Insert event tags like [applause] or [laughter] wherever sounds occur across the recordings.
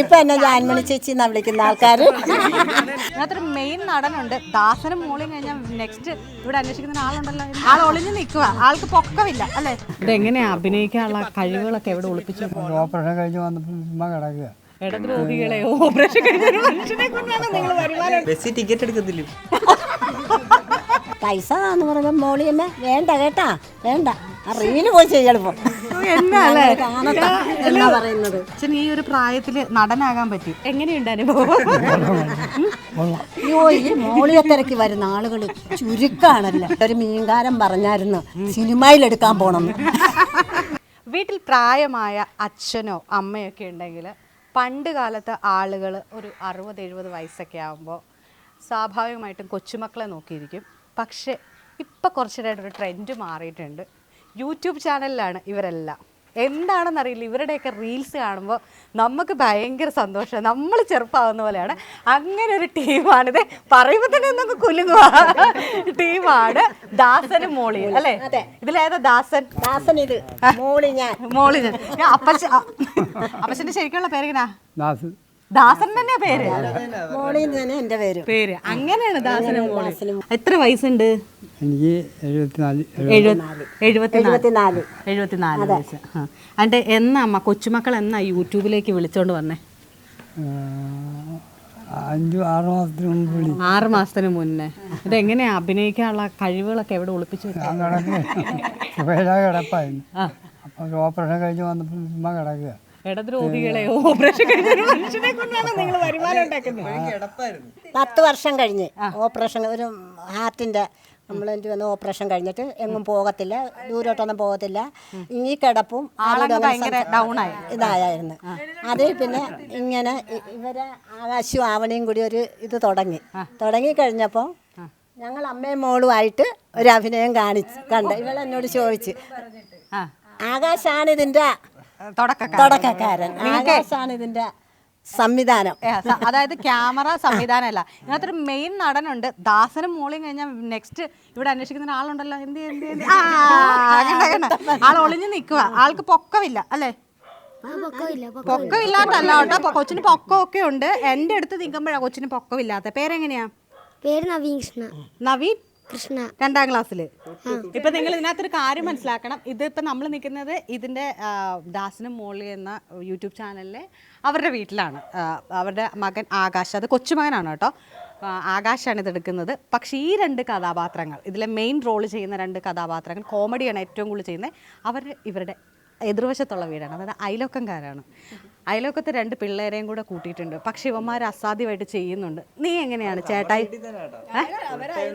ഇപ്പൊ എന്നെ ജാൻമണി ചേച്ചി എന്നാ വിളിക്കുന്ന ആൾക്കാർ ഇതിനകത്തൊരു മെയിൻ നടനുണ്ട്. ദാസനും മോളിയും കഴിഞ്ഞാൽ നെക്സ്റ്റ് ഇവിടെ അന്വേഷിക്കുന്ന ആളുണ്ടല്ലോ ആൾ ഒളിഞ്ഞു നിൽക്കുക ആൾക്ക് പൊക്കമില്ല അല്ലേ? ഇതെങ്ങനെയാ അഭിനയിക്കാനുള്ള കഴിവുകളൊക്കെ എവിടെ ഒളിപ്പിച്ചു? ഓപ്പറേഷൻ കഴിഞ്ഞ് വന്നപ്പോൾ ഉമ്മ കിടക്കുക ഇടത് രോഗികളെ ഓപ്പറേഷൻ കഴിഞ്ഞ ഒരു മനുഷ്യനെ കൊണ്ടാണ് നിങ്ങൾ വരുമാനം ബസ്സിൽ ടിക്കറ്റ് എടുക്കത്തില്ല? പൈസ എന്ന് പറയുമ്പോ മോളിയമ്മ വേണ്ട കേട്ടാ വേണ്ട. ആ റീൽ പോയി കാണത്ത എന്നാ പറയുന്നത്. അച്ഛൻ ഈ ഒരു പ്രായത്തിൽ നടനാകാൻ പറ്റി. എങ്ങനെയുണ്ട് അനുഭവം? അയ്യോ ഈ മോളിയെ തിരക്കി വരുന്ന ആളുകൾ ചുരുക്കാണല്ലോ. ഒരു മീൻകാരം പറഞ്ഞായിരുന്നു സിനിമയിൽ എടുക്കാൻ പോണെന്ന് വീട്ടിൽ പ്രായമായ അച്ഛനോ അമ്മയൊക്കെ ഉണ്ടെങ്കിൽ പണ്ട് കാലത്ത് ആളുകൾ ഒരു അറുപത് എഴുപത് വയസ്സൊക്കെ ആകുമ്പോൾ സ്വാഭാവികമായിട്ടും കൊച്ചുമക്കളെ നോക്കിയിരിക്കും. പക്ഷേ ഇപ്പം കുറച്ചിടായിട്ട് ഒരു ട്രെൻഡ് മാറിയിട്ടുണ്ട്. യൂട്യൂബ് ചാനലിലാണ് ഇവരെല്ലാം. എന്താണെന്നറിയില്ല ഇവരുടെയൊക്കെ റീൽസ് കാണുമ്പോൾ നമുക്ക് ഭയങ്കര സന്തോഷം നമ്മൾ ചെറുപ്പമാകുന്ന പോലെയാണ്. അങ്ങനെ ഒരു ടീമാണിത് പറയുമ്പോൾ തന്നെ നമുക്ക് കുലുങ്ങുക ടീമാണ് ദാസനും മോളിയും അല്ലേ? ഇതിലേതാ ദാസൻ? ദാസൻ ഇത്. മോളി ഞാൻ. മോളി ഞാൻ. അപ്പച്ച അപ്പച്ചന്റെ അപ്പച്ചന്റെ ശരിക്കുള്ള പേരെങ്ങനാ? ദാസ് ദാസൻ തന്നെ പേര്? മോളി തന്നെ എന്റെ പേര്. പേര്. അങ്ങനെയാണ് ദാസനും മോളി. എത്ര വയസ്സുണ്ട്? എനിക്ക് എഴുപത്തിനാല് എഴുപത്തി എഴുപത്തിനാല്. വയസ്സ്. അണ്ട് എന്നാ അമ്മ കൊച്ചുമക്കൾ എന്നാ യൂട്യൂബിലേക്ക് വിളിച്ചോണ്ട് വന്നേ? അഞ്ചു ആറ് മാസത്തിന് മുന്നേ. ഇതെങ്ങനെയാ അഭിനയിക്കാനുള്ള കഴിവുകളൊക്കെ എവിടെ ഒളിപ്പിച്ചു [laughs] ഓപ്പറേഷൻ കഴിഞ്ഞ് വന്നപ്പോൾ സിനിമ കിടക്കുക ഇടത് ഓപ്പറേഷൻ കഴിഞ്ഞ ഒരു മനുഷ്യനെ കൊണ്ടാണ് നിങ്ങൾ വരുമാനം ഉണ്ടാക്കുന്നത്. പത്ത് വർഷം കഴിഞ്ഞ് ഓപ്പറേഷൻ ഒരു ഹാർട്ടിന്റെ കംപ്ലൈന്റ് വന്ന് ഓപ്പറേഷൻ കഴിഞ്ഞിട്ട് എങ്ങും പോകത്തില്ല ദൂരോട്ടൊന്നും പോകത്തില്ല. ഇനി കിടപ്പും. ഇതായിരുന്നു. അതിൽ പിന്നെ ഇങ്ങനെ ഇവരെ ആകാശവും ആവണിയും കൂടി ഒരു ഇത് തുടങ്ങി. തുടങ്ങി കഴിഞ്ഞപ്പോൾ ഞങ്ങൾ അമ്മയും മോളുമായിട്ട് ഒരു അഭിനയം കാണിച്ച് കണ്ട് ഇവളെന്നോട് ചോദിച്ച് ആകാശാണ് ഇതിന്റെ തുടക്കക്കാരൻ. ആകാശാണ് ഇതിന്റെ സംവിധാനം. അതായത് ക്യാമറ അതായത് ക്യാമറ ഇതിനകത്ത് ഒരു മെയിൻ നടനുണ്ട്. ദാസനും മോളിയും കഴിഞ്ഞാൽ നെക്സ്റ്റ് ഇവിടെ അന്വേഷിക്കുന്ന ആളുണ്ടല്ലോ എന്ത് എന്ത്. ആൾ ഒളിഞ്ഞു നിൽക്കുക ആൾക്ക് പൊക്കമില്ല അല്ലേ? പൊക്കമില്ലാത്തല്ല കേട്ടോ. കൊച്ചിന് പൊക്കമൊക്കെ ഉണ്ട്. എന്റെ അടുത്ത് നിൽക്കുമ്പോഴാണ് കൊച്ചിന് പൊക്കമില്ലാത്ത പേരെങ്ങനെയാ? പേര് നവീൻ കൃഷ്ണ. നവീൻ? കൃഷ്ണ. രണ്ടാം ക്ലാസ്സിൽ ഇപ്പൊ നിങ്ങൾ ഇതിനകത്തൊരു കാര്യം മനസ്സിലാക്കണം. ഇതിപ്പോ നമ്മൾ നിൽക്കുന്നത് ഇതിന്റെ ദാസിനും മോളി എന്ന യൂട്യൂബ് ചാനലിലെ അവരുടെ വീട്ടിലാണ്. അവരുടെ മകൻ ആകാശ്. അത് കൊച്ചുമകനാണ് കേട്ടോ. ആകാശാണ് ഇത് എടുക്കുന്നത്. പക്ഷേ ഈ രണ്ട് കഥാപാത്രങ്ങൾ ഇതിലെ മെയിൻ റോൾ ചെയ്യുന്ന രണ്ട് കഥാപാത്രങ്ങൾ കോമഡിയാണ് ഏറ്റവും കൂടുതൽ ചെയ്യുന്നത്. അവർ ഇവരുടെ എതിർവശത്തുള്ള വീടാണ്. അതായത് അയലോക്കംകാരാണ്. അയലോക്കത്തെ രണ്ട് പിള്ളേരെയും കൂടെ കൂട്ടിയിട്ടുണ്ട്. പക്ഷെ ഇവന്മാർ അസാധ്യമായിട്ട് ചെയ്യുന്നുണ്ട്. നീ എങ്ങനെയാണ് ചേട്ടായി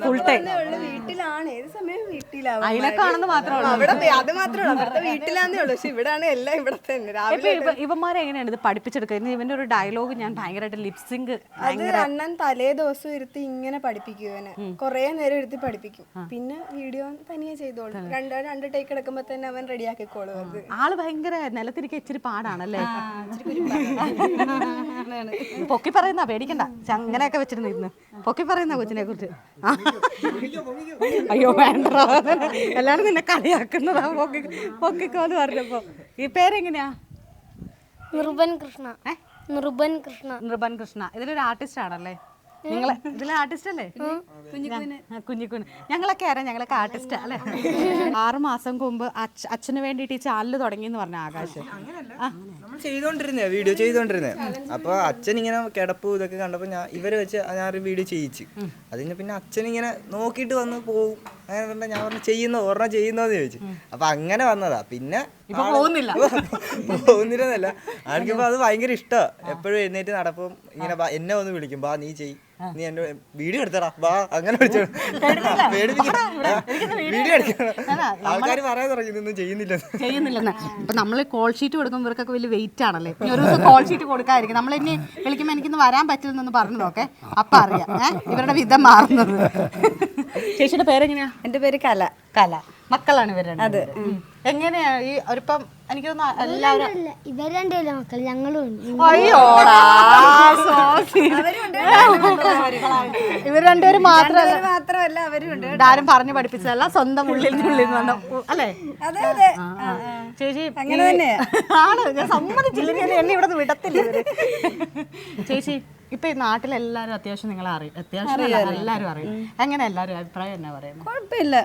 ഫുൾ ടൈം വീട്ടിലാണ്. ഏത് സമയം വീട്ടിലാണ് അയലക്കാണെന്ന് മാത്രമാണ് അവിടെ അത് മാത്രമേ ഉള്ളൂ. അവിടുത്തെ വീട്ടിലാന്നേ ഉള്ളൂ. പക്ഷെ ഇവിടാണ് എല്ലാം ഇവിടെ തന്നെ. രാവിലെ ഇവന്മാരെ എങ്ങനെയാണ് ഇത് പഠിപ്പിച്ചെടുക്കുന്നത് ഇവന്റെ ഒരു ഡയലോഗ് ഞാൻ ഭയങ്കരമായിട്ട് ലിപ്സിങ് അത് അണ്ണൻ തലേ ദിവസം ഇരുത്തി ഇങ്ങനെ പഠിപ്പിക്കും ഇവനെ. കൊറേ നേരം ഇരുത്തി പഠിപ്പിക്കും. പിന്നെ വീഡിയോ തനിയെ ചെയ്തോളും. രണ്ടോ രണ്ട് ടേക്ക് എടുക്കുമ്പോ തന്നെ അവൻ റെഡിയാക്കിക്കോളും അത്. ആൾ ഭയങ്കര നിലത്തിരിക്കാൻ ഇച്ചിരി പാടാണല്ലേ? [laughs] പൊക്കി പറയുന്ന പേടിക്കണ്ട. അങ്ങനെയൊക്കെ വെച്ചിരുന്നു ഇന്ന്. പൊക്കി പറയുന്ന കൊച്ചിനെ കുറിച്ച്. അയ്യോ വേണ്ട എല്ലാരും നിന്നെ കളിയാക്കുന്നതാ പൊക്കി പൊക്കിക്കോന്ന് പറഞ്ഞപ്പോ. ഈ പേരെങ്ങനെയാ? നിർബൻ കൃഷ്ണ. നിർബൻ കൃഷ്ണ. നൃപൻ കൃഷ്ണ. ഇതിലൊരു ആർട്ടിസ്റ്റ് ആണല്ലേ നിങ്ങളെ ഇതിലെ ആർട്ടിസ്റ്റ് അല്ലേ? കുഞ്ഞിക്കുഞ്ഞ്. ഞങ്ങളൊക്കെ ആരാ? ഞങ്ങളൊക്കെ ആർട്ടിസ്റ്റ് അല്ലേ? [laughs] ആറ് മാസം മുമ്പ് അച്ഛ- അച്ഛന് വേണ്ടിയിട്ട് ഈ ചാനൽ തുടങ്ങി എന്ന് പറഞ്ഞ ആകാശ്. ചെയ്തോണ്ടിരുന്നേ വീഡിയോ ചെയ്തോണ്ടിരുന്നേ. അപ്പൊ അച്ഛൻ ഇങ്ങനെ കിടപ്പ് ഇതൊക്കെ കണ്ടപ്പോ ഞാൻ ഇവരെ വെച്ച് ഞാൻ ഒരു വീഡിയോ ചെയ്യിച്ചു. അതിന് പിന്നെ അച്ഛൻ ഇങ്ങനെ നോക്കിട്ട് വന്ന് പോവും. അങ്ങനെ ഞാൻ പറഞ്ഞു ചെയ്യുന്നോ? ഒരെണ്ണം ചെയ്യുന്നോന്ന് ചോദിച്ചു. അപ്പൊ അങ്ങനെ വന്നതാ. പിന്നെ പോകുന്നില്ല. പോകുന്നില്ലെന്നല്ല. ആൾക്കിപ്പോ അത് ഭയങ്കര ഇഷ്ടമാണ് എപ്പോഴും എഴുന്നേറ്റ് നടപ്പും ഇങ്ങനെ എന്നെ ഒന്ന് വിളിക്കും ബാ നീ ചെയ്. നീ എന്റെ വീഡിയോ എടുത്തടാ. വാ അങ്ങനെ വിളിച്ചു. വീഡിയോ എടുക്കണം. ആൾക്കാർ പറയാൻ തുടങ്ങി ഇതൊന്നും ചെയ്യുന്നില്ലെന്ന്. ചെയ്യുന്നില്ലെന്ന്. അപ്പൊ നമ്മൾ കോൾ ഷീറ്റ് കൊടുക്കുമ്പോൾ ഇവർക്കൊക്കെ വലിയ വെയിറ്റ് ആണല്ലേ? ഇനി ഒരു ദിവസം കോൾ ഷീറ്റ് കൊടുക്കാതിരിക്കും. നമ്മൾ ഇനി വിളിക്കുമ്പോൾ എനിക്കിന്ന് വരാൻ പറ്റില്ലെന്നൊന്ന് പറഞ്ഞു നോക്കെ. അപ്പൊ അറിയാം? ഇവരുടെ വിധം മാറുന്നത്. ചേച്ചിയുടെ പേരെങ്ങനെയാ? എന്റെ പേര് കല. കല. മക്കളാണ് ഇവരുടെ അതെ. എങ്ങനെയാ ഈ ഒരിപ്പം എനിക്ക് തോന്നുന്നു എല്ലാവരും ഇവർ രണ്ടുപേരും മക്കൾ ഞങ്ങളും അയ്യോടാ sorry. ഇവർ രണ്ടുപേരും മാത്രമല്ല. മാത്രമല്ല അവരുണ്ട് ആരും പറഞ്ഞു പഠിപ്പിച്ചതല്ല സ്വന്തം ഉള്ളിൽ ഉള്ളിൽ നിന്ന് അല്ലേ. ചേച്ചി അങ്ങനെ തന്നെയാ. ആണ് ഞാൻ സമ്മതിച്ചില്ല ഞാൻ എന്നെ ഇവിടെ നിന്ന് വിടത്തില്ല ചേച്ചി ഇപ്പൊ ഈ നാട്ടിലെല്ലാരും അത്യാവശ്യം നിങ്ങളെ അറിയും. അത്യാവശ്യം എല്ലാരും അറിയും. എങ്ങനെ എല്ലാരും അഭിപ്രായം എന്നാ പറയുന്നത് കുഴപ്പമില്ല.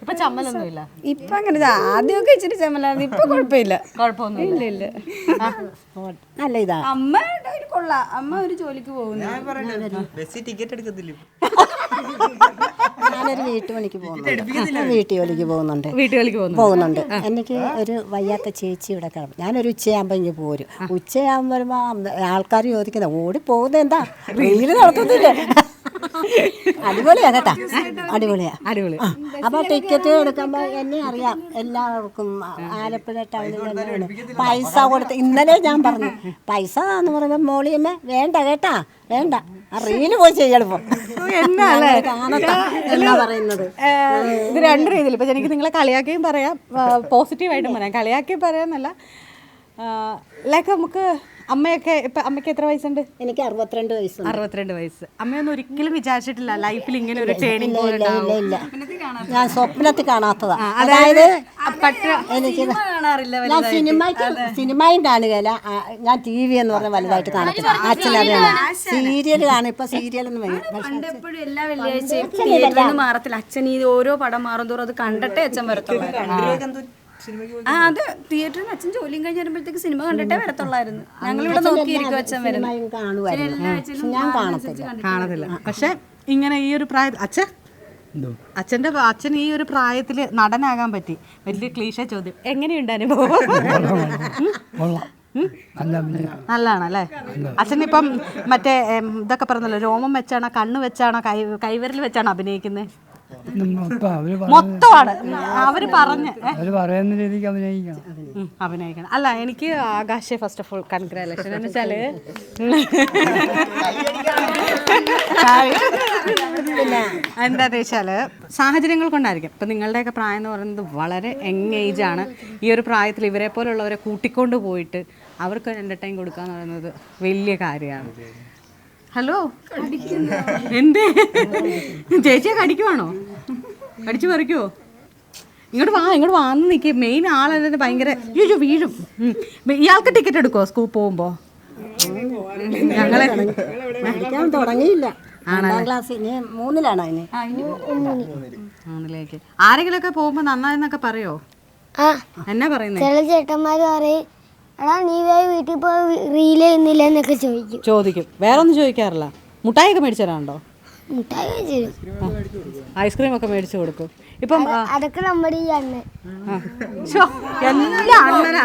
ഇപ്പൊ ചമ്മലൊന്നും ഇല്ല ഇപ്പൊ അങ്ങനെ ആദ്യമൊക്കെ ഇച്ചിരി ചമ്മലായിരുന്നു ഇപ്പൊ കുഴപ്പമില്ല. കുഴപ്പമൊന്നും ഇല്ല ഇല്ല. നല്ല ഇതാ. അമ്മ ഒരു കൊള്ളാം. അമ്മ ഒരു ജോലിക്ക് പോകുന്നു. ബസ്സിൽ ടിക്കറ്റ് എടുക്കത്തില്ല ഞാനൊരു വീട്ടുപണിക്ക് പോകുന്നുണ്ട്. വീട്ടു ജോലിക്ക് പോകുന്നുണ്ട്. വീട്ടുകളിലേക്ക് പോകുന്നു. പോകുന്നുണ്ട്. എനിക്ക് ഒരു വയ്യാത്ത ചേച്ചി ഇവിടെ കിടന്നു ഞാനൊരു ഉച്ചയാകുമ്പോൾ ഇങ്ങനെ പോരും. ഉച്ചയാകുമ്പോൾ വരുമ്പോൾ ആൾക്കാർ ചോദിക്കുന്നത് ഓടി പോകുന്നത് എന്താ? റീൽ നടത്തുന്നില്ലേ? അടിപൊളിയാ കേട്ടാ. അടിപൊളിയാ. അടിപൊളി. അപ്പൊ ടിക്കറ്റ് എടുക്കുമ്പോൾ എന്നെ അറിയാം. എല്ലാവർക്കും ആലപ്പുഴ ടൗണിൽ തന്നെയാണ്. പൈസ കൊടുത്ത് ഇന്നലെ ഞാൻ പറഞ്ഞു പൈസ എന്ന് പറയുമ്പോൾ മോളിയമ്മ വേണ്ട കേട്ടാ വേണ്ട. ആ റീൽ പോയി ചെയ്യണപ്പോ ഇത് രണ്ട് രീതിയിൽ ഇപ്പൊ എനിക്ക് നിങ്ങളെ കളിയാക്കിയും പറയാം പോസിറ്റീവായിട്ടും പറയാം. കളിയാക്കിയും പറയാന്നല്ല ലൈക്ക് നമുക്ക് അമ്മയൊക്കെ ഇപ്പൊ അമ്മയ്ക്ക് എത്ര വയസ്സുണ്ട്? എനിക്ക് അറുപത്തിരണ്ട് വയസ്സ് അറുപത്തിരണ്ട് വയസ്സ്. അമ്മയൊന്നും ഒരിക്കലും വിചാരിച്ചിട്ടില്ല. ലൈഫിൽ ഇങ്ങനെ ഒരു ട്രെയിനിങ് ഞാൻ സ്വപ്നത്തിൽ കാണാത്തതാ. അതായത് എനിക്ക് ഞാൻ സിനിമയ്ക്ക് സിനിമയും കാണുകയില്ല. ഞാൻ ടി വി എന്ന് പറഞ്ഞ വലുതായിട്ട് കാണത്തില്ല. അച്ഛനറിയാണ് സീരിയൽ കാണും. ഇപ്പൊ സീരിയൽ എന്ന് എപ്പോഴും എല്ലാ വെള്ളിയാഴ്ചയും മാറത്തില്ല. അച്ഛൻ ഈ ഓരോ പടം മാറും തോറും അത് കണ്ടിട്ടേ അച്ഛൻ വരത്തുള്ളൂ. ആ അത് തിയേറ്ററിൽ അച്ഛൻ ജോലിയും കഴിഞ്ഞ് വരുമ്പോഴത്തേക്ക് സിനിമ കണ്ടിട്ടേ വരത്തുള്ളായിരുന്നു. ഞങ്ങൾ ഇവിടെ നോക്കിയിരിക്കും അച്ഛൻ വരുന്നത്. കാണത്തില്ല. പക്ഷെ ഇങ്ങനെ ഈ ഒരു പ്രായ അച്ഛൻ അച്ഛന്റെ അച്ഛൻ ഈ ഒരു പ്രായത്തിൽ നടനാകാൻ പറ്റി. വലിയ ക്ലീശ ചോദ്യം. എങ്ങനെയുണ്ട് അനുഭവം. [laughs] നല്ലതാണല്ലേ? അച്ഛനിപ്പം മറ്റേ ഇതൊക്കെ പറഞ്ഞല്ലോ രോമം വെച്ചാണോ കണ്ണ് വെച്ചാണോ കൈ കൈവിരൽ വെച്ചാണോ അഭിനയിക്കുന്നത് മൊത്തമാണ്. അവർ പറഞ്ഞ്. അവർ പറയുന്ന രീതിക്ക് അഭിനയിക്കണം. അഭിനയിക്കണം. അല്ല എനിക്ക് ആകാശെ ഫസ്റ്റ് ഓഫ് ഓൾ കൺഗ്രാലേഷൻ എന്ന് വെച്ചാൽ എന്താന്ന് വെച്ചാൽ സാഹചര്യങ്ങൾ കൊണ്ടായിരിക്കും. ഇപ്പൊ നിങ്ങളുടെയൊക്കെ പ്രായം എന്ന് പറയുന്നത് വളരെ യങ് ഏജ് ആണ്. ഈ ഒരു പ്രായത്തിൽ ഇവരെ പോലുള്ളവരെ കൂട്ടിക്കൊണ്ട് പോയിട്ട് അവർക്ക് ഒരു എന്റർടൈൻ കൊടുക്കുക എന്ന് പറയുന്നത് വലിയ കാര്യമാണ്. ഹലോ? എന്തേ? ചേച്ചിയെ കടിക്കുവാണോ? കടിച്ചു പറിക്കുവോ? ഇങ്ങോട്ട് വാ ഇങ്ങോട്ട് വാന്ന് നിൽക്കുക മെയിൻ ആളെ ഭയങ്കര അയ്യോ വീഴും. ഇയാൾക്ക് ടിക്കറ്റ് എടുക്കുമോ സ്കൂൾ പോകുമ്പോ? ഞങ്ങളെ തുടങ്ങിയില്ല. ആരെങ്കിലുമൊക്കെ പോകുമ്പോ നന്നായെന്നൊക്കെ പറയോ? എന്നാ പറയുന്നേ? ചില ചേട്ടന്മാര് പറയും എടാ നീ പോയി വീട്ടിൽ പോയി റീൽ ചെയ്യുന്നില്ല എന്നൊക്കെ ചോദിക്കും. ചോദിക്കും. വേറെ ഒന്നും ചോദിക്കാറില്ല മേടിച്ചു മുട്ടായി ഒക്കെ മേടിച്ചതാണോ ഐസ്ക്രീം ഒക്കെ മേടിച്ചു കൊടുക്കും. ഇപ്പം ആ, അതൊക്കെ നമ്മുടെ ഈ അണ്ണൻ. ആ. എല്ലാം അണ്ണനാ.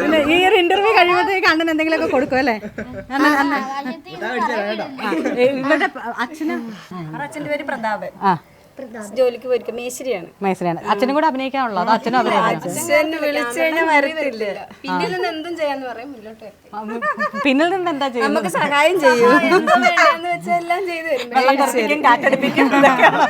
പിന്നെ ഈ ഒരു ഇന്റർവ്യൂ കഴിയുമ്പോഴത്തേക്ക് അണ്ണൻ എന്തെങ്കിലുമൊക്കെ കൊടുക്കും അല്ലേ? അണ്ണൻ അണ്ണൻ. ആ, ഇവരുടെ അച്ഛന് അച്ഛന്റെ പേര് പ്രതാപൻ. ആ. ജോലിക്ക് പോയിരിക്കും. മേശരിയാണ്. മനസ്സിലാണ് അച്ഛനും കൂടെ അഭിനയിക്കാനുള്ളത് അത് അച്ഛനും അഭിനയിക്കാനാണ് അച്ഛനെ വിളിച്ചു കഴിഞ്ഞാൽ വരത്തില്ല. പിന്നിൽ നിന്ന് എന്തും ചെയ്യാന്ന് പറയും. മുന്നോട്ട് വരത്തില്ല. പിന്നിൽ നിന്ന് എന്താ ചെയ്യുന്നത്? നമുക്ക് സഹായം ചെയ്യും. എന്താ വേണ്ടതെന്ന് വെച്ചാൽ എല്ലാം ചെയ്തു തരും. വെള്ളം കറപ്പിക്കും കാറ്റടിപ്പിക്കും ഇതൊക്കെയാണോ?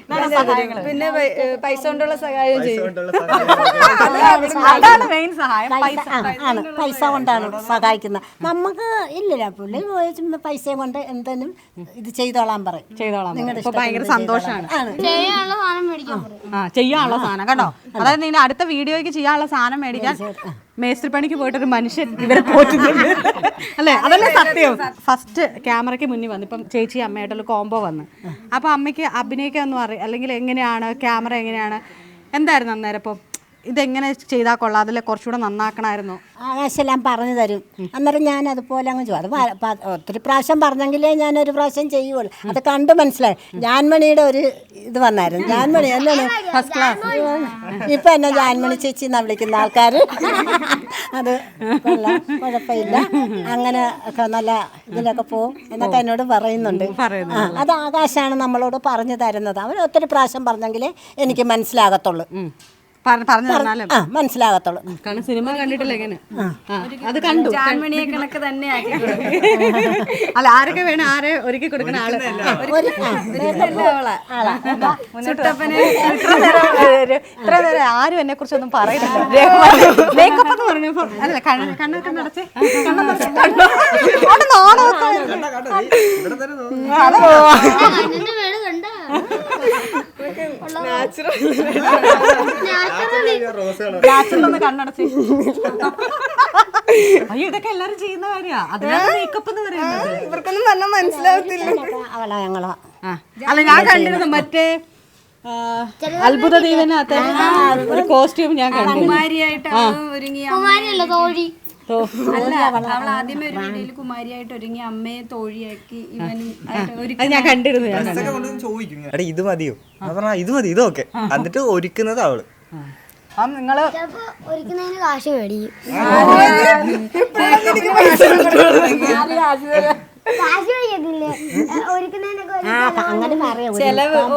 ഇതാണ് സഹായങ്ങൾ. പിന്നെ പൈ- ഏ, പൈസ കൊണ്ടുള്ള സഹായം ചെയ്യും. കൊണ്ടുള്ള സഹായം അതാണ് മെയിൻ സഹായം. പൈസ ആ, ആണ്. പൈസ കൊണ്ടാണ് സഹായിക്കുന്നത്. നമുക്ക് ഇല്ലില്ല പുള്ളി പോയി ചുമ്മാ പൈസയും കൊണ്ട് എന്തെങ്കിലും ഇത് ചെയ്തോളാൻ പറയും. ചെയ്തോളാം നിങ്ങളുടെ ഭയങ്കര സന്തോഷമാണ് ആ ചെയ്യാനുള്ള സാധനം. കേട്ടോ അതായത് നീ അടുത്ത വീഡിയോയ്ക്ക് ചെയ്യാനുള്ള സാധനം മേടിക്കാൻ മേസ്ത്രിപ്പണിക്ക് പോയിട്ട് ഒരു മനുഷ്യൻ ഇവരെ പോറ്റുന്നുണ്ട്. അല്ലേ? അതല്ലേ സത്യം. ഫസ്റ്റ് ക്യാമറയ്ക്ക് മുന്നിൽ വന്നു. ഇപ്പം ചേച്ചി അമ്മയായിട്ടുള്ള കോംബോ വന്ന്. അപ്പൊ അമ്മയ്ക്ക് അഭിനയിക്കാന്ന് പറയും അല്ലെങ്കിൽ എങ്ങനെയാണ്? ക്യാമറ എങ്ങനെയാണ്? എന്തായിരുന്നു അന്നേരം ഇപ്പം? ഇതെങ്ങനെ ചെയ്താൽ കൊള്ളാം? അതിൽ കുറച്ചുകൂടെ നന്നാക്കണമായിരുന്നു. ആകാശെല്ലാം പറഞ്ഞു തരും. അന്നേരം ഞാൻ അതുപോലെ അങ്ങ് ചെയ്യും അത് ഒത്തിരി പ്രാവശ്യം പറഞ്ഞെങ്കിലേ ഞാൻ ഒരു പ്രാവശ്യം ചെയ്യുള്ളൂ. അത് കണ്ട് മനസ്സിലായി. ജാൻമണിയുടെ ഒരു ഇത് വന്നായിരുന്നു. ജാൻമണി എന്താണ്? ഫസ്റ്റ് ക്ലാസ് ഇപ്പൊ എന്നെ ജാൻമണി ചേച്ചി എന്നാ വിളിക്കുന്ന ആൾക്കാർ അത് കുഴപ്പമില്ല. അങ്ങനെ ഒക്കെ നല്ല ഇതിലൊക്കെ പോവും എന്നൊക്കെ എന്നോട് പറയുന്നുണ്ട്. അത് ആകാശാണ് നമ്മളോട് പറഞ്ഞു തരുന്നത്. അവർ ഒത്തിരി പ്രാവശ്യം പറഞ്ഞെങ്കിലേ എനിക്ക് മനസ്സിലാകത്തുള്ളൂ. പറഞ്ഞു തന്നാലും ആ മനസ്സിലാകത്തുള്ളൂ കാരണം സിനിമ കണ്ടിട്ടില്ല എങ്ങനെ അത് കണ്ടു ജാൻമണിയെ കണക്ക് തന്നെ ആക്കി അല്ല ആരൊക്കെ വേണം ആരെ ഒരുക്കി കൊടുക്കണ ആൾ ഇത്ര നേരം ആരും എന്നെ കുറിച്ചൊന്നും പറയുന്നില്ല മേക്കപ്പ് എന്ന് പറഞ്ഞപ്പോ അല്ല കണ്ണ് കണ്ണൊക്കെ നടച്ചേ കണ്ണൊക്കെ അവിടെ നാണമൊക്കെ കണ്ണിന്റെ മേൾ കണ്ട ഗ്ലാസ്സിലൊന്ന് കണ്ണടച്ച്. അയ്യോ ഇതൊക്കെ എല്ലാരും ചെയ്യുന്ന കാര്യാ. അതിനാണ് മേക്കപ്പ് എന്ന് പറയുന്നത്. ഇവർക്കൊന്നും നല്ല മനസ്സിലാവത്തില്ല. അവളാ ഞങ്ങളാ. അല്ല ഞാൻ കണ്ടിരുന്നു മറ്റേ അത്ഭുത ദീപനകത്ത്. ഒരു കോസ്റ്റ്യൂം ഞാൻ കണ്ടു. ഞാൻ കണ്ടിരുന്നു ഇത് മതിയോ? പറഞ്ഞാ ഇത് മതി ഇത് ഓക്കെ എന്നിട്ട് ഒരുക്കുന്നത് അവൾ. നിങ്ങൾ ഒരിക്കുന്നതിന് കാശ് മേടിക്കും കാശ് മേടിക്കത്തില്ലേ? ഒരിക്കുന്നതിനൊക്കെ ഒരു അങ്ങനെ പറയാം. ചെലവ് ഓ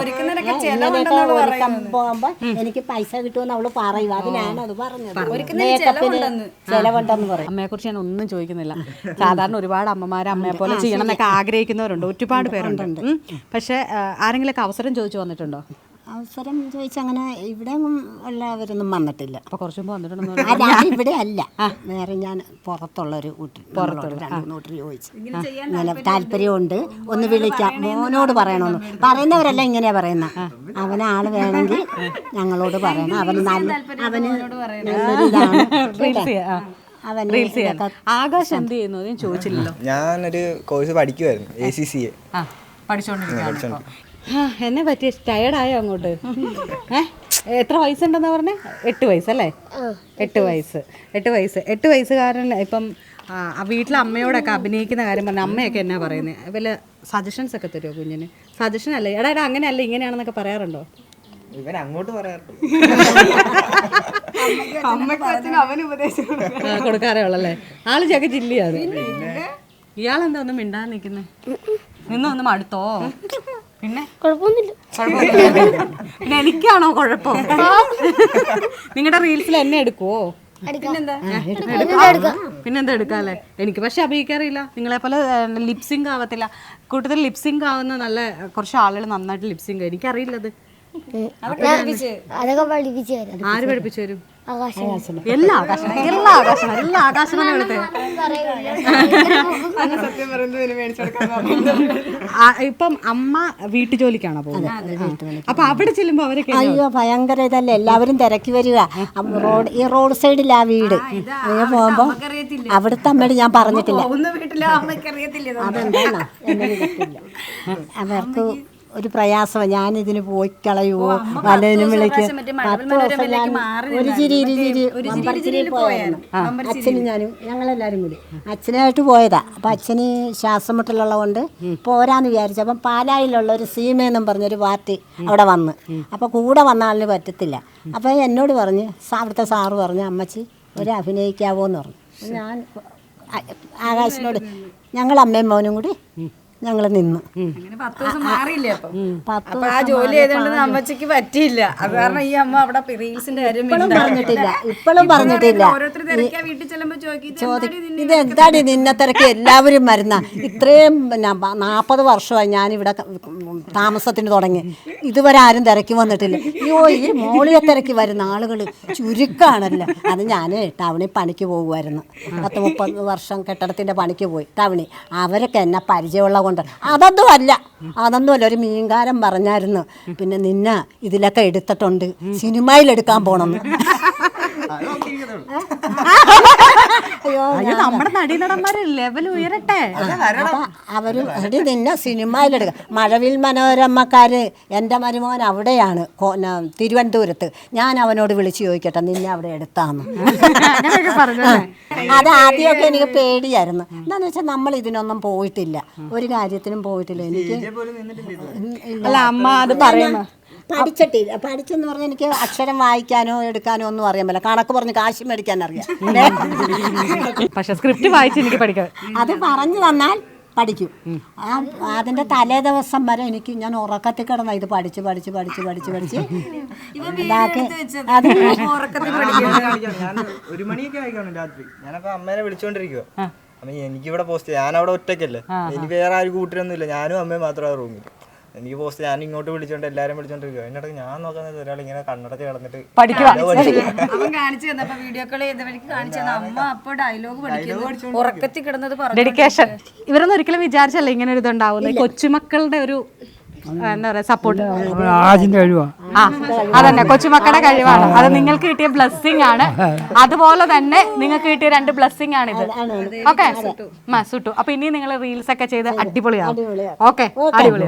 ഒരുക്കുന്നതിനൊക്കെ ചെലവുണ്ടെന്നാണ് ഒരുക്കാൻ പോകുമ്പോ എനിക്ക് പൈസ കിട്ടുമെന്ന് അവൾ പറയും. അത് ഞാനത് പറഞ്ഞത്. ഒരുക്കുന്നതിന് ചെലവുണ്ടെന്ന്. ചെലവുണ്ടെന്ന് പറയും. അമ്മയെ കുറിച്ച് ഞാൻ ഒന്നും ചോദിക്കുന്നില്ല. സാധാരണ ഒരുപാട് അമ്മമാരെ അമ്മയെ പോലെ ചെയ്യണം എന്നൊക്കെ ആഗ്രഹിക്കുന്നവരുണ്ട്. ഒരുപാട് പേരുണ്ട്. പക്ഷെ ആരെങ്കിലും ആരെങ്കിലൊക്കെ അവസരം ചോദിച്ചു വന്നിട്ടുണ്ടോ? അവസരം ചോദിച്ചങ്ങനെ ഇവിടെ ഉള്ളവരൊന്നും എല്ലാവരൊന്നും വന്നിട്ടില്ല. അപ്പൊ കുറച്ചു മുമ്പ് വന്നിട്ടുണ്ടെന്ന് അല്ല അത് ഇവിടെ അല്ല. വേറെ ഞാൻ പുറത്തുള്ള ഒരു വീട്ടിൽ പുറത്തുള്ള രണ്ട് മൂന്ന് വീട്ടിൽ ചോദിച്ചു. നല്ല താല്പര്യമുണ്ട്. ഒന്ന് വിളിക്കാം. മോനോട് പറയണമെന്ന് പറയുന്നവരല്ല ഇങ്ങനെയാ പറയുന്ന. അവന് ആൾ വേണമെങ്കിൽ ഞങ്ങളോട് പറയണം. അവന് നല്ല അവന് നല്ലൊരു ഇതാണ്. ആകാശ് എന്ത് ചെയ്യുന്നു? ഞാൻ ചോദിച്ചില്ലല്ലോ. ഞാനൊരു കോഴ്സ് പഠിക്കുമായിരുന്നു എ സി സി എ പഠിച്ചോണ്ടിരിക്കുകയാണ് എന്നെ പറ്റിയ ടയർഡായോ അങ്ങോട്ട്? ഏ എത്ര വയസ്സുണ്ടെന്നാ പറഞ്ഞേ? എട്ട് വയസ്സല്ലേ എട്ട് വയസ്സ്. എട്ട് വയസ്സ്. എട്ട് വയസ്സുകാരൻ ഇപ്പം വീട്ടിലെ അമ്മയോടൊക്കെ അഭിനയിക്കുന്ന കാര്യം പറഞ്ഞാൽ അമ്മയൊക്കെ എന്നാ പറയുന്നത് വല്ല സജഷൻസ് ഒക്കെ തരുമോ കുഞ്ഞിന്? സജഷൻ അല്ലേ? എടാ എടാ അങ്ങനെയല്ല ഇങ്ങനെയാണെന്നൊക്കെ പറയാറുണ്ടോ? ഇവൻ അങ്ങോട്ട് പറയാറുണ്ട്. കൊടുക്കാറേ ഉള്ളല്ലേ ആൾ ചക്ക ജില്ലയാണ് ഇയാളെന്താ ഒന്നും മിണ്ടാൻ നിൽക്കുന്നേ നിന്നൊന്നും അടുത്തോ പിന്നെ? കുഴപ്പമൊന്നുമില്ല. പിന്നെ എനിക്കാണോ കുഴപ്പം? നിങ്ങളുടെ റീൽസിൽ എന്നെ എടുക്കുവോ? പിന്നെന്താ? എടുക്കാല്ലേ? എനിക്ക് പക്ഷെ അഭിനയിക്കാറില്ല. നിങ്ങളെ പോലെ ലിപ്സിങ് ആവത്തില്ല. കൂട്ടത്തിൽ ലിപ്സിങ് ആവുന്ന നല്ല കുറച്ച് ആളുകൾ നന്നായിട്ട് ലിപ്സിങ് എനിക്കറിയില്ല അത്. അതൊക്കെ പഠിപ്പിച്ച് ആര് പഠിപ്പിച്ചു തരും? എല്ലാ ആകാശം. എല്ലാ ആകാശം എല്ലാ ആകാശം എടുത്തേ ആ, ഇപ്പം അമ്മ വീട്ടു ജോലിക്കാണോ പോകുന്നത്? അപ്പൊ അവിടെ ചെല്ലുമ്പോ അവരൊക്കെ അയ്യോ ഭയങ്കര ഇതല്ലേ? എല്ലാവരും തിരക്കി വരിക. റോഡ് ഈ റോഡ് സൈഡിലാ വീട്. അങ്ങനെ പോകുമ്പോ അവിടുത്തെ അമ്മയോട് ഞാൻ പറഞ്ഞിട്ടില്ല. അവർക്ക് ഒരു പ്രയാസമാണ്. ഞാനിതിന് പോയി കളയുവോ? വലതിനും വിളിക്കും. മറ്റേ പത്ത് ദിവസം ഞാൻ ഒരു ചിരി പോയാണ് ചിരി മമ്പറച്ചിരിയിൽ പോയായിരുന്നു. പോയായിരുന്നു. അച്ഛനും ഞാനും ഞങ്ങളെല്ലാവരും കൂടി. അച്ഛനായിട്ട് പോയതാ. അപ്പം അച്ഛന് ശ്വാസം മുട്ടലുള്ള കൊണ്ട് പോരാന്ന് വിചാരിച്ചു. അപ്പം പാലായിലുള്ള ഒരു സീമയെന്നും പറഞ്ഞൊരു പാർട്ടി അവിടെ വന്ന്. അപ്പോൾ കൂടെ വന്ന ആളിന് പറ്റത്തില്ല. അപ്പോൾ എന്നോട് പറഞ്ഞ് അവിടുത്തെ സാറ് പറഞ്ഞു അമ്മച്ചി ഒരു അഭിനയിക്കാവോ എന്ന് പറഞ്ഞു ഞാൻ ആകാശിനോട് ഞങ്ങൾ അമ്മയും മോനും കൂടി ഞങ്ങൾ നിന്നു. പത്ത് ആ ജോലി ചെയ്തോണ്ട് അമ്മച്ചിക്ക് പറ്റിയില്ല. അത് കാരണം ഈ അമ്മ അവിടെ റീൽസിന്റെ കാര്യം ഇപ്പോഴും പറഞ്ഞിട്ടില്ല. ഇപ്പോഴും ചോദിക്കും ഇത് എന്താടി നിന്നെ തിരക്ക്? എല്ലാവരും വരുന്ന ഇത്രയും പിന്നെ നാൽപ്പത് വർഷമായി ഞാനിവിടെ ഇവിടെ താമസത്തിന് തുടങ്ങി. ഇതുവരെ ആരും തിരക്കി വന്നിട്ടില്ല. അയ്യോ ഈ മോളിയെ തിരക്കി വരുന്ന ആളുകൾ ചുരുക്കമാണല്ലോ അത് ഞാൻ ടൗണിൽ പണിക്ക് പോകുമായിരുന്നു പത്ത് മുപ്പത് വർഷം കെട്ടിടത്തിന്റെ പണിക്ക് പോയി. ടൗണിൽ. അവരൊക്കെ എന്നെ പരിചയമുള്ള കൊണ്ട്. അതൊന്നും അല്ല അതൊന്നും അല്ല ഒരു മീൻകാരൻ പറഞ്ഞായിരുന്നു. പിന്നെ നിന്ന ഇതിലൊക്കെ എടുത്തിട്ടുണ്ട്. സിനിമയിൽ എടുക്കാൻ പോണമെന്ന് അയ്യോ നമ്മുടെ നടീനടന്മാര് ലെവൽ ഉയരട്ടെ. അവർ എടി നിന്നെ സിനിമയിലെടുക്കുക മഴവിൽ മനോരമക്കാര് എന്റെ മരുമോൻ അവിടെയാണ് തിരുവനന്തപുരത്ത്. ഞാൻ അവനോട് വിളിച്ചു ചോദിക്കട്ടെ നിന്നെ അവിടെ എടുത്താന്ന്. അത് ആദ്യമൊക്കെ എനിക്ക് പേടിയായിരുന്നു. എന്താന്ന് വെച്ചാൽ നമ്മൾ ഇതിനൊന്നും പോയിട്ടില്ല. ഒരു കാര്യത്തിനും പോയിട്ടില്ല. എനിക്ക്. അല്ല അമ്മ അത് പറയുന്നു. പഠിച്ചിട്ടില്ല. പഠിച്ചെന്ന് പറഞ്ഞാൽ എനിക്ക് അക്ഷരം വായിക്കാനോ എടുക്കാനോ ഒന്നും അറിയാൻ പറ്റില്ല. കണക്ക് പറഞ്ഞ് കാശ് മേടിക്കാൻ അറിയാം. പക്ഷെ സ്ക്രിപ്റ്റ് വായിച്ച് എനിക്ക് പഠിക്കാം അത് പറഞ്ഞു തന്നാൽ പഠിക്കും. ആ അതിന്റെ തലേ ദിവസം വരെ എനിക്ക് ഞാൻ ഉറക്കത്തിൽ കിടന്ന ഇത് പഠിച്ച് പഠിച്ച് പഠിച്ച് പഠിച്ച് പഠിച്ച്. അത് ഒരു മണിയൊക്കെ ആയി കാണും. രാത്രി. ഞാനപ്പോ അമ്മേനെ വിളിച്ചോണ്ടിരിക്കുക അമ്മ എനിക്കിവിടെ പോസ്റ്റ് ഞാൻ അവിടെ ഒറ്റയ്ക്കല്ലേ. എനിക്ക് വേറെ ആരും കൂട്ടിനൊന്നും ഇല്ല ഞാനും അമ്മയും മാത്രമാണ് റൂമിൽ എനിക്ക് പോസ്റ്റ് ഞാൻ ഇങ്ങോട്ട് വിളിച്ചോണ്ട് എല്ലാരും വിളിച്ചോണ്ടിരിക്കുക എന്നിട്ട് ഞാൻ നോക്കുന്നത് ഒരാൾ ഇങ്ങനെ കണ്ണടച്ച് കിടന്നിട്ട് അവൻ കാണിച്ചു തന്നപ്പോ വീഡിയോ കോൾ ചെയ്തവർക്ക് കാണിച്ചു തന്ന. അമ്മ അപ്പൊ ഡയലോഗ് പഠിക്കുന്നു. ഉറക്കത്തിൽ കിടന്നത് ഡെഡിക്കേഷൻ ഇവരൊന്നും ഒരിക്കലും വിചാരിച്ചല്ല ഇങ്ങനെ ഒരു ഇതുണ്ടാവുന്നത് കൊച്ചുമക്കളുടെ ഒരു എന്താ പറയാ സപ്പോർട്ട് ആ അതന്നെ. കൊച്ചുമക്കളുടെ കഴിവാണ്. അത് നിങ്ങൾക്ക് കിട്ടിയ ബ്ലെസ്സിങ് ആണ്. അതുപോലെ തന്നെ നിങ്ങൾക്ക് കിട്ടിയ രണ്ട് ബ്ലെസ്സിങ് ആണ് ഇത്. ഓക്കെ സുട്ടു. അപ്പൊ ഇനി നിങ്ങൾ റീൽസ് ഒക്കെ ചെയ്ത് അടിപൊളിയാവും. ഓക്കെ അടിപൊളിയാവും.